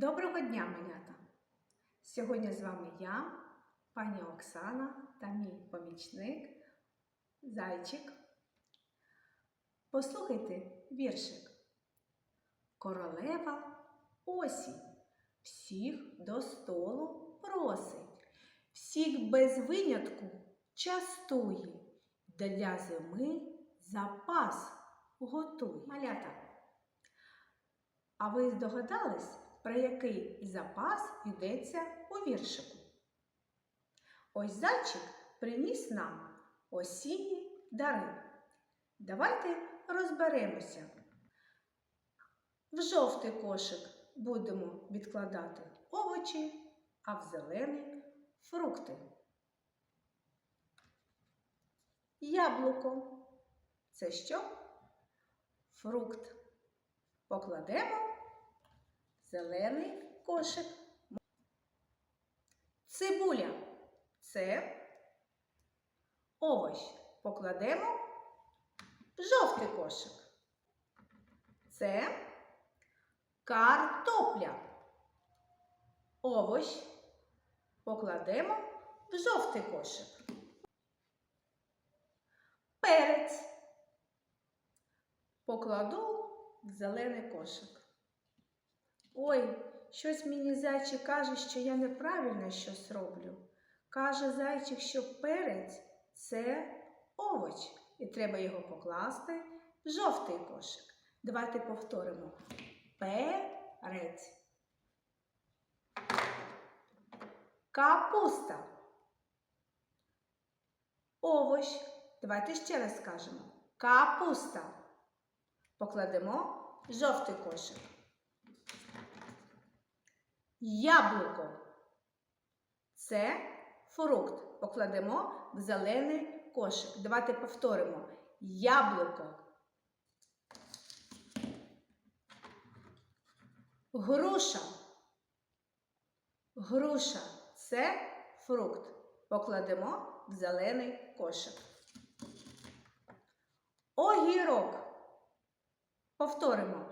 Доброго дня, малята! Сьогодні з вами я, пані Оксана та мій помічник Зайчик. Послухайте віршик. Королева осінь всіх до столу просить, всіх без винятку частує, для зими запас готує. Малята, а ви здогадались, про який запас йдеться у віршику? Ось зайчик приніс нам осінні дари. Давайте розберемося. В жовтий кошик будемо відкладати овочі, а в зелений фрукти. Яблуко. Це що? Фрукт. Покладемо зелений кошик. Цибуля це овощ. Покладемо в жовтий кошик. Це картопля. Овощ покладемо в жовтий кошик. Перець покладу в зелений кошик. Ой, щось мені зайчик каже, що я неправильно щось роблю. Каже зайчик, що перець це овоч, і треба його покласти в жовтий кошик. Давайте повторимо. Перець. Капуста. Овощ. Давайте ще раз скажемо. Капуста. Покладемо жовтий кошик. Яблуко. Це фрукт. Покладемо в зелений кошик. Давайте повторимо. Яблуко. Груша. Груша це фрукт. Покладемо в зелений кошик. Огірок. Повторимо.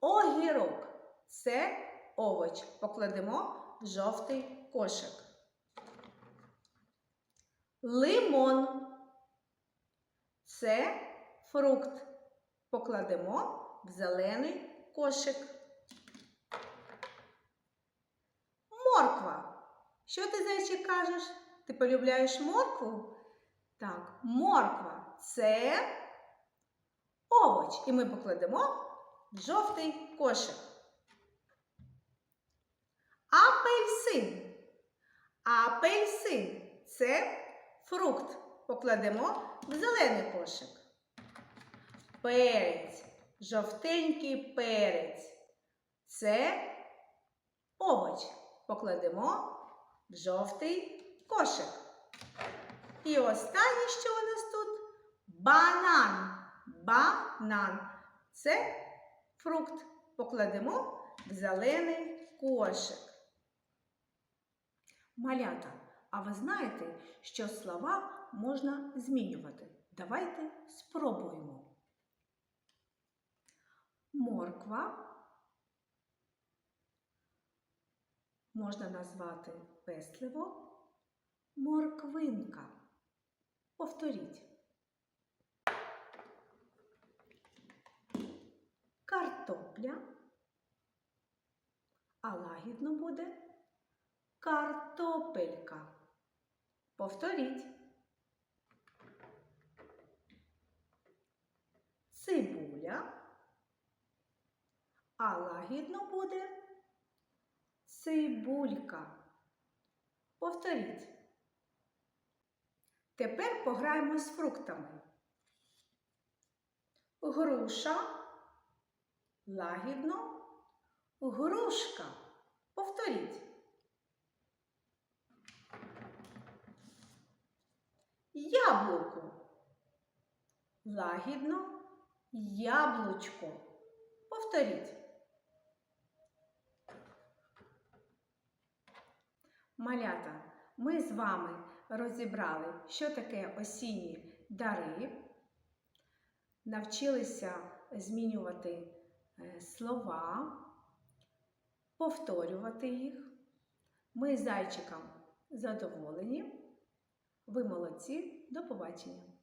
Огірок це овоч. Покладемо в жовтий кошик. Лимон це фрукт. Покладемо в зелений кошик. Морква. Що ти зайчик кажеш? Ти полюбляєш моркву? Так, морква це овоч. І ми покладемо в жовтий кошик. Апельсин. Апельсин це фрукт. Покладемо в зелений кошик. Перець. Жовтенький перець. Це овоч. Покладемо в жовтий кошик. І останнє, що у нас тут банан. Банан. Це фрукт. Покладемо в зелений кошик. Малята, а ви знаєте, що слова можна змінювати? Давайте спробуємо. Морква можна назвати песливо морквинка. Повторіть. Картопля, а лагідно буде картопелька. Повторіть. Цибуля, а лагідно буде цибулька. Повторіть. Тепер пограємо з фруктами. Груша, лагідно, грушка. Повторіть. Яблуко. Лагідно, яблучко. Повторіть. Малята, ми з вами розібрали, що таке осінні дари, навчилися змінювати е, слова, повторювати їх. Ми з зайчиком задоволені. Ви молодці. До побачення!